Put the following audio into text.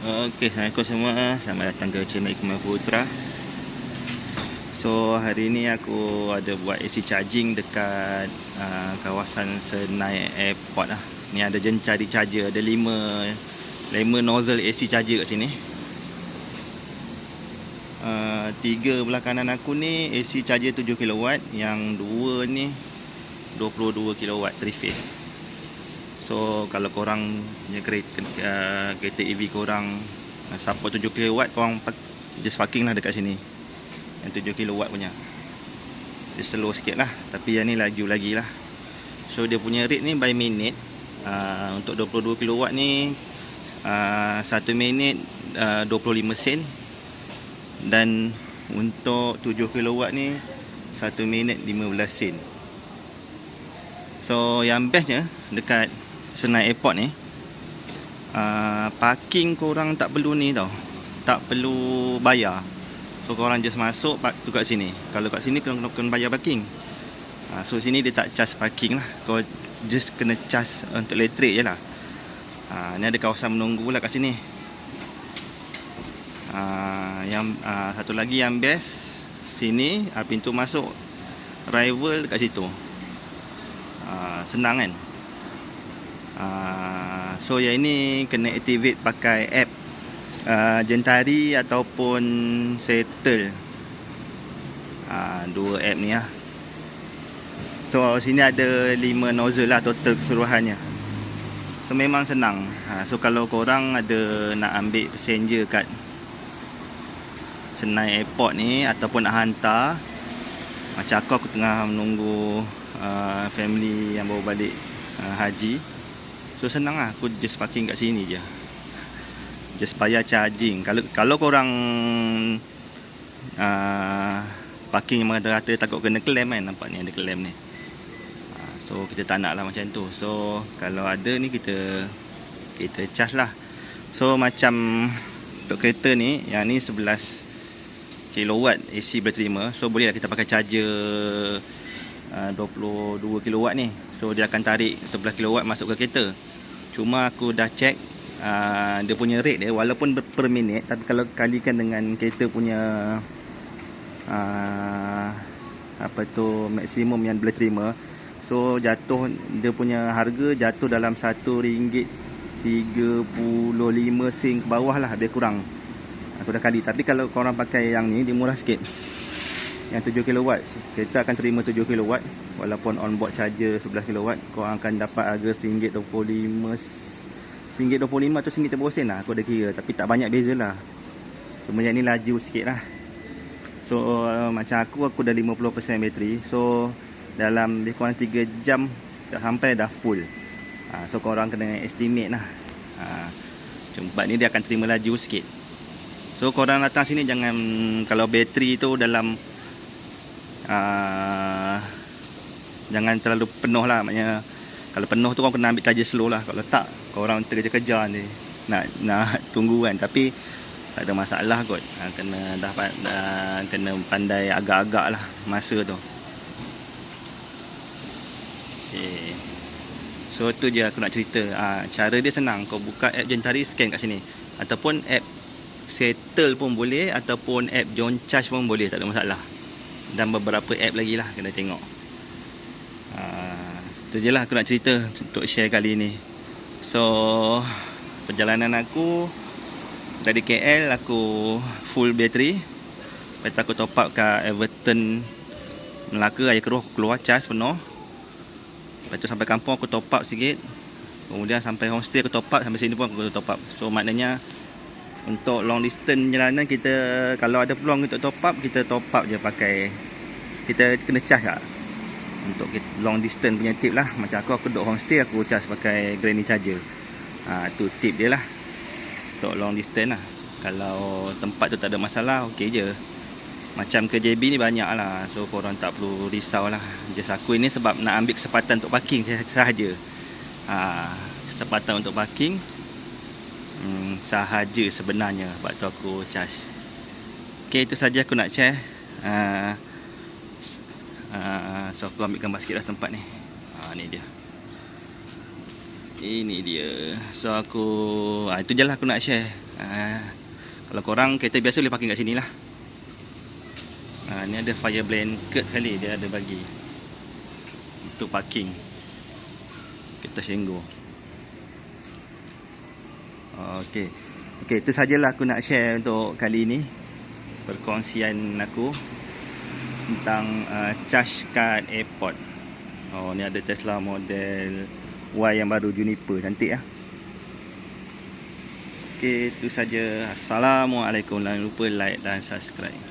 Okey, Assalamualaikum semua. Selamat datang ke channel Ikmal Putra. So, hari ni aku ada buat AC charging dekat uh, kawasan Senai Airport lah. Ni ada jen cari charger, ada 5 5 nozzle AC charger kat sini. Uh, tiga belah kanan aku ni AC charger 7 kW, yang dua ni 22 kW 3 phase. So kalau korang punya kereta, uh, kereta EV korang uh, support 7 kW korang just parking lah dekat sini. Yang 7 kW punya. Dia slow sikit lah tapi yang ni laju lagi lah. So dia punya rate ni by minute. Uh, untuk 22 kW ni uh, 1 minit uh, 25 sen dan untuk 7 kW ni 1 minit 15 sen. So yang bestnya dekat Senai Airport ni uh, Parking korang tak perlu ni tau. Tak perlu bayar. So korang just masuk tu kat sini. Kalau kat sini kena, kena bayar parking. Uh, So sini dia tak charge parking lah. Kau just kena charge untuk elektrik je lah. Uh, Ni ada kawasan menunggu lah kat sini. Uh, Yang uh, satu lagi yang best Sini uh, pintu masuk Rival dekat situ. Uh, Senang kan Uh, so yang ini kena activate pakai app uh, Jentari ataupun Settle uh, Dua app ni lah. So sini ada 5 nozzle lah total keseluruhannya. So memang senang. Uh, So kalau korang ada nak ambil passenger kat Senai Airport ni Ataupun nak hantar Macam aku, aku tengah menunggu uh, family yang baru balik uh, haji So senang lah aku just parking kat sini je. Just bayar charging. Kalau kalau korang uh, Parking yang rata-rata takut kena claim kan Nampak ni ada claim ni. Uh, So kita tak nak lah macam tu. So kalau ada ni kita Kita charge lah. So macam Untuk kereta ni Yang ni 11 kW AC boleh terima So boleh lah kita pakai charger uh, 22 kW ni. So dia akan tarik 11 kW masuk ke kereta Cuma aku dah check uh, dia punya rate dia walaupun per minit tapi kalau kalikan dengan kereta punya uh, apa tu maksimum yang boleh terima so jatuh dia punya harga jatuh dalam RM1.35 sen ke bawah lah lebih kurang. Aku dah kali. Tapi kalau korang pakai yang ni dia murah sikit yang 7 kW kereta akan terima 7 kW walaupun on board charger 11 kW korang akan dapat harga RM1.25 RM1.25 atau RM1.30 lah aku ada kira. Tapi tak banyak beza lah. Cuma yang ni laju sikit lah. So uh, macam aku aku dah 50% bateri. So dalam lebih kurang 3 jam tak sampai dah full. Uh, so korang kena estimate lah. Uh, cuma ni dia akan terima laju sikit. So korang datang sini jangan kalau bateri tu dalam uh, jangan terlalu penuh lah maknanya kalau penuh tu kau kena ambil charger slow lah. Kalau tak kau orang terkejar-kejar ni nak nak tunggu kan. Tapi tak ada masalah kot. Ha, kena dapat dah, kena pandai agak-agak lah masa tu. Okay. so tu je aku nak cerita. Ha, cara dia senang. Kau buka app Jentari scan kat sini. Ataupun app settle pun boleh ataupun app John Charge pun boleh. Tak ada masalah dan beberapa app lagi lah kena tengok. Uh, itu je lah aku nak cerita untuk share kali ni. So perjalanan aku dari KL aku full battery lepas aku top up kat Everton Melaka air keruh keluar charge penuh. Lepas tu sampai kampung aku top up sikit. Kemudian sampai homestay aku top up sampai sini pun aku top up. So maknanya untuk long distance perjalanan kita kalau ada peluang untuk top up kita top up je pakai kita kena charge lah. Untuk long distance punya tip lah. Macam aku aku duduk homestay aku charge pakai granny charger. Ha, tu tip dia lah. Untuk long distance lah. Kalau tempat tu tak ada masalah ok je. Macam ke JB ni banyak lah. So korang tak perlu risau lah. Just aku ini sebab nak ambil kesempatan untuk parking sahaja. Ha, kesempatan untuk parking hmm, sahaja sebenarnya. Sebab tu aku charge. Ok itu saja aku nak share. Uh, uh, so aku ambil gambar sikit lah tempat ni uh, ni dia ini dia so aku uh, itu je lah aku nak share Ha, kalau korang kereta biasa boleh parking kat sini lah. Ha, ni ada fire blanket kali dia ada bagi. Untuk parking. Kereta Senggo. Okey. Okey, itu sajalah aku nak share untuk kali ni. Perkongsian aku tentang uh, charge card airport. Oh, ni ada Tesla model Y yang baru Juniper. Cantik lah. Okey, itu saja. Assalamualaikum. Jangan lupa like dan subscribe.